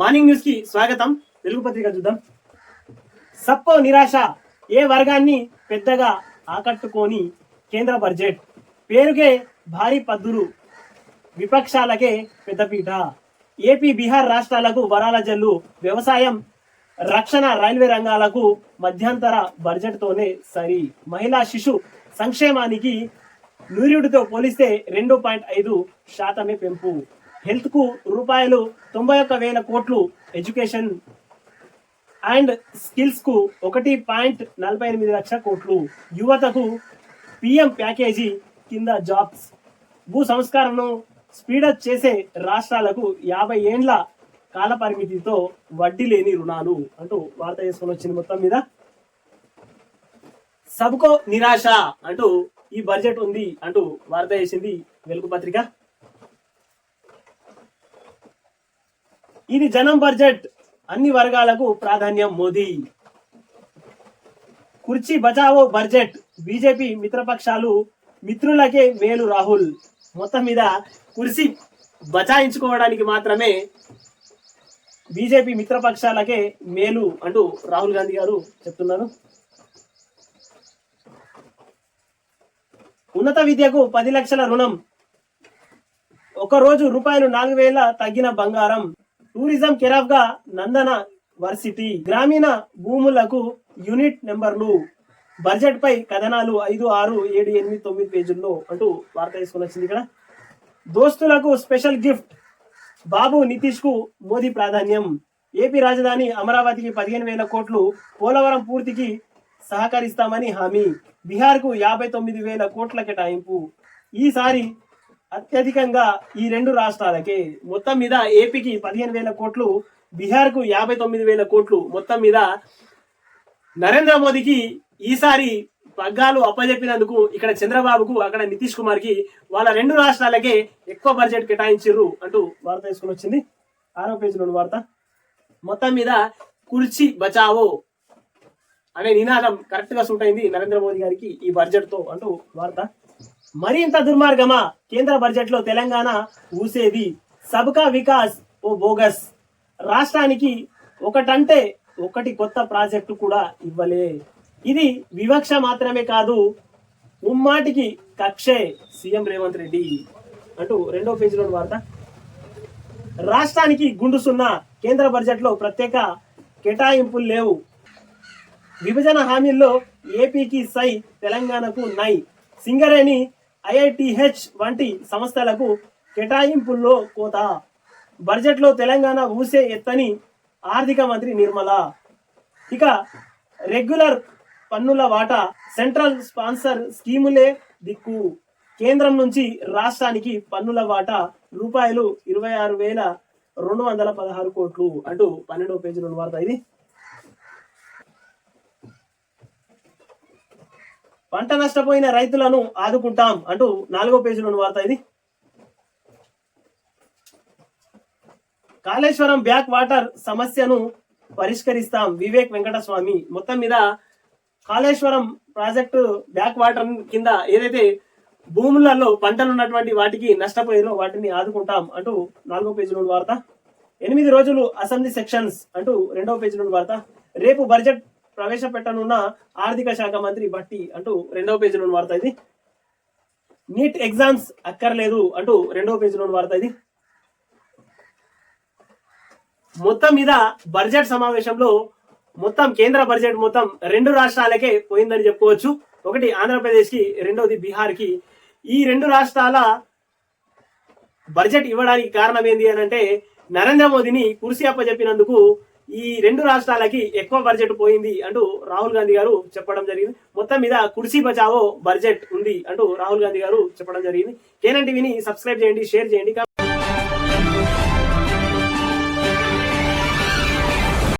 Morning న్యూస్కి స్వాగతం. తెలుగు పత్రిక చూద్దాం. సప్పో నిరాశ ఏ వర్గాన్ని పెద్దగా ఆకట్టుకోని కేంద్ర బడ్జెట్? పేరుకే భారీ పద్దులు. విపక్షాలకే పెద్దపీట ఏపీ బీహార్ రాష్ట్రాలకు వరాల జల్లు. వ్యవసాయం రక్షణ రైల్వే రంగాలకు మధ్యంతర బడ్జెట్తోనే సరి. మహిళా శిశు సంక్షేమానికి నూర్యుడితో పోలిస్తే రెండు పాయింట్ ఐదు శాతమే పెంపు. హెల్త్కు రూపాయలు తొంభై ఒక్క వేల కోట్లు ఎడ్యుకేషన్ అండ్ స్కిల్స్కు ఒకటి పాయింట్ నలభై ఎనిమిది లక్షల కోట్లు. యువతకు పిఎం ప్యాకేజీ కింద జాబ్స్. భూ సంస్కరణను స్పీడప్ చేసే రాష్ట్రాలకు యాభై ఏండ్ల కాల పరిమితితో వడ్డీ లేని రుణాలు అంటూ వార్త చేసుకొని వచ్చింది మొత్తం మీద. సబ్కో నిరాశ అంటూ ఈ బడ్జెట్ ఉంది అంటూ వార్త చేసింది వెలుగు పత్రిక. ఇది జనం బడ్జెట్. అన్ని వర్గాలకు ప్రాధాన్యం మోదీ. కుర్చీ బచావో బడ్జెట్. బీజేపీ మిత్రపక్షాలు మిత్రులకే మేలు రాహుల్. మొత్తం మీద కుర్చీ బచాయించుకోవడానికి మాత్రమే బీజేపీ మిత్రపక్షాలకే మేలు అంటూ రాహుల్ గాంధీ గారు చెప్తున్నారు. ఉన్నత విద్యకు పది లక్షల రుణం. ఒక రోజు రూపాయలు నాలుగు వేల తగ్గిన బంగారం. టూరిజం కెరాఫ్గా నందన వర్సిటీ గ్రామీణ భూములకు యూనిట్ నెంబర్లు బడ్జెట్ పై కథనాలు ఐదు ఆరు ఏడు ఎనిమిది తొమ్మిది పేజీల్లో అంటూ వార్త తీసుకుని వచ్చింది ఇక్కడ. దోస్తులకు స్పెషల్ గిఫ్ట్ బాబు నితీష్కు మోదీ ప్రాధాన్యం. ఏపీ రాజధాని అమరావతికి పదిహేను వేల కోట్లు పోలవరం పూర్తికి సహకరిస్తామని హామీ. బీహార్కు యాభై తొమ్మిది వేల కోట్ల కేటాయింపు. ఈసారి అత్యధికంగా ఈ రెండు రాష్ట్రాలకే మొత్తం మీద ఏపీకి పదిహేను వేల కోట్లు బీహార్కు యాభై తొమ్మిది వేల కోట్లు మొత్తం మీద నరేంద్ర మోదీకి ఈసారి పగ్గాలు అప్పజెప్పినందుకు ఇక్కడ చంద్రబాబుకు అక్కడ నితీష్ కుమార్కి వాళ్ళ రెండు రాష్ట్రాలకే ఎక్కువ బడ్జెట్ కేటాయించారు అంటూ వార్త తీసుకుని వచ్చింది. ఆరో పేజీలోని వార్త. మొత్తం మీద కుర్చీ బచావో అనే నినాదం కరెక్ట్గా సూట్ అయింది నరేంద్ర మోదీ గారికి ఈ బడ్జెట్తో అంటూ వార్త. మరింత దుర్మార్గమా? కేంద్ర బడ్జెట్లో తెలంగాణ ఊసేది. సబ్కా వికాస్ ఓ బోగస్. రాష్ట్రానికి ఒకటంటే ఒకటి కొత్త ప్రాజెక్టు కూడా ఇవ్వలే. ఇది వివక్ష మాత్రమే కాదు ముమ్మాటికి కక్షే సీఎం రేవంత్ రెడ్డి అంటూ రెండో పేజీలో వార్త. రాష్ట్రానికి గుండు సున్నా కేంద్ర బడ్జెట్లో ప్రత్యేక కేటాయింపులు లేవు. విభజన హామీల్లో ఏపీకి సై తెలంగాణకు నై. సింగరేణి ఐఐటిహెచ్ వంటి సంస్థలకు కేటాయింపుల్లో కోత. బడ్జెట్లో తెలంగాణ ఊసే ఎత్తని ఆర్థిక మంత్రి నిర్మల. ఇక రెగ్యులర్ పన్నుల వాటా సెంట్రల్ స్పాన్సర్ స్కీములే దిక్కు. కేంద్రం నుంచి రాష్ట్రానికి పన్నుల వాటా రూపాయలు ఇరవై ఆరు వేల రెండు వందల పదహారు కోట్లు అంటూ పన్నెండవ పేజీలో వార్త ఇది. పంట నష్టపోయిన రైతులను ఆదుకుంటాం అంటూ నాలుగో పేజీలో వార్త ఇది. కాళేశ్వరం బ్యాక్ వాటర్ సమస్యను పరిష్కరిస్తాం వివేక్ వెంకటస్వామి. మొత్తం మీద కాళేశ్వరం ప్రాజెక్టు బ్యాక్ వాటర్ కింద ఏదైతే భూములలో పంటలు ఉన్నటువంటి వాటికి నష్టపోయారో వాటిని ఆదుకుంటాం అంటూ నాలుగో పేజీలో వార్త. ఎనిమిది రోజులు అసెంబ్లీ సెక్షన్స్ అంటూ రెండవ పేజీలో వార్త. రేపు బడ్జెట్ ప్రవేశపెట్టనున్న ఆర్థిక శాఖ మంత్రి భట్టి అంటూ రెండవ పేజీలోని వార్త ఇది. నీట్ ఎగ్జామ్స్ అక్కర్లేదు అంటూ రెండవ పేజీలోని వార్త ఇది. మొత్తం మీద బడ్జెట్ సమావేశంలో మొత్తం కేంద్ర బడ్జెట్ మొత్తం రెండు రాష్ట్రాలకే పోయిందని చెప్పుకోవచ్చు. ఒకటి ఆంధ్రప్రదేశ్కి రెండవది బీహార్కి. ఈ రెండు రాష్ట్రాల బడ్జెట్ ఇవ్వడానికి కారణం ఏంది అని అంటే నరేంద్ర మోదీని కుర్సీ అప్పచెప్పినందుకు ఈ రెండు రాష్ట్రాలకి ఎక్కువ బడ్జెట్ పోయింది అంటూ రాహుల్ గాంధీ గారు చెప్పడం జరిగింది. మొత్తం మీద కుర్సీ బచావో బడ్జెట్ ఉంది అంటూ రాహుల్ గాంధీ గారు చెప్పడం జరిగింది. కేనన్ టీవీని సబ్స్క్రైబ్ చేయండి షేర్ చేయండి.